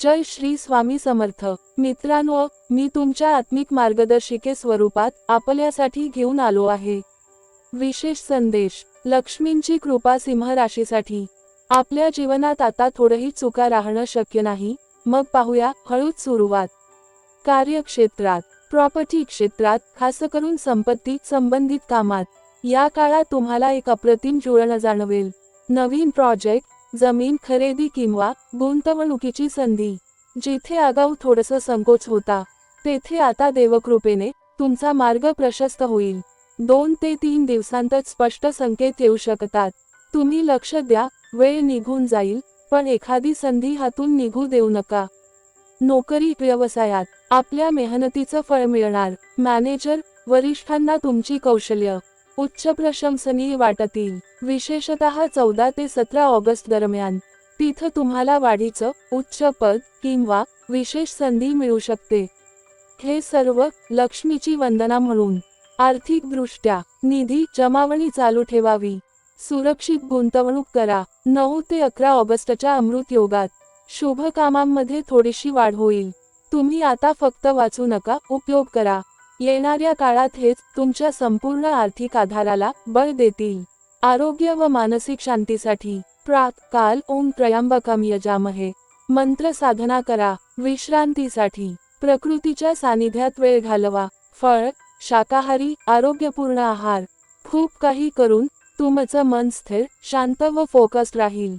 जय श्री स्वामी समर्थ. मित्रांनो मी तुमच्या आत्मिक मार्गदर्शिके स्वरूपात आपल्यासाठी घेऊन आलो आहे. विशेष संदेश लक्ष्मींची कृपा सिंह राशीसाठी. आपल्या जीवनात आता थोडंही चुका राहणं शक्य नाही. मग पाहूया हळूच सुरुवात. कार्यक्षेत्रात प्रॉपर्टी क्षेत्रात खास करून संपत्ती संबंधित कामात. या काळात तुम्हाला एक अप्रतिम जुळणं जाणवेल. नवीन प्रोजेक्ट जमीन खरेदी किंवा गुंतवणुकीची संधी जिथे आगाऊ थोडस संकोच होता तेथे आता देवकृपेने तुमचा मार्ग प्रशस्त होईल. दोन ते तीन दिवसांतच स्पष्ट संकेत येऊ शकतात. तुम्ही लक्ष द्या वेळ निघून जाईल पण एखादी संधी हातून निघू देऊ नका. नोकरी व्यवसायात आपल्या मेहनतीचं फळ मिळणार. मॅनेजर वरिष्ठांना तुमची कौशल्य उच्च प्रशंसनीय वाटतील. विशेषतः चौदा ते सतरा ऑगस्ट दरम्यान. तिथं तुम्हाला वाढीचं उच्च पद किंवा विशेष संधी मिळू शकते. हे सर्व लक्ष्मीची वंदना म्हणून. आर्थिकदृष्ट्या निधी जमावणी चालू ठेवावी. सुरक्षित गुंतवणूक करा. नऊ ते अकरा ऑगस्टच्या अमृत योगात. शुभ कामांमध्ये थोडीशी वाढ होईल. तुम्ही आता फक्त वाचू नका उपयोग करा. येणाऱ्या काळात हेच तुमच्या संपूर्ण आर्थिक आधाराला बळ देतील. आरोग्य व मानसिक शांतीसाठी प्रात काल ओम त्रयंबकम यजामहे. मंत्र साधना करा. विश्रांतीसाठी प्रकृतीच्या सानिध्यात वेळ घालवा. फळ शाकाहारी आरोग्यपूर्ण आहार. खूप काही करून तुमचं मन स्थिर शांत व फोकस्ड राहील.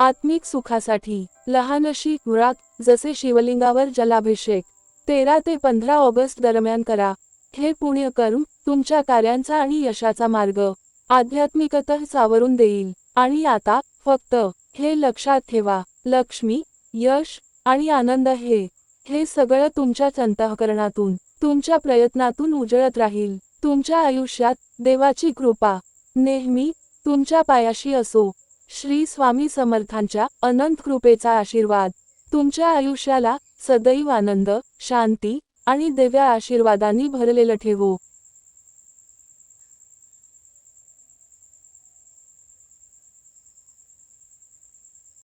आत्मिक सुखासाठी लहानशी व्रत जसे शिवलिंगावर जलाभिषेक तेरा ते पंधरा ऑगस्ट दरम्यान करा. हे पुण्य करून तुमच्या कार्यांचा आणि यशाचा मार्ग आध्यात्मिकत सावरून देईल. आणि आता फक्त हे लक्षात ठेवा. लक्ष्मी यश आणि आनंद हे हे सगळं तुमच्याच अंतःकरणातून तुमच्या प्रयत्नातून उजळत राहील. तुमच्या आयुष्यात देवाची कृपा नेहमी तुमच्या पायाशी असो. श्री स्वामी समर्थांच्या अनंत कृपेचा आशीर्वाद. तुमच्या आयुष्याला सदैव आनंद शांती आणि देव्या आशीर्वादांनी भरलेलं ठेवो.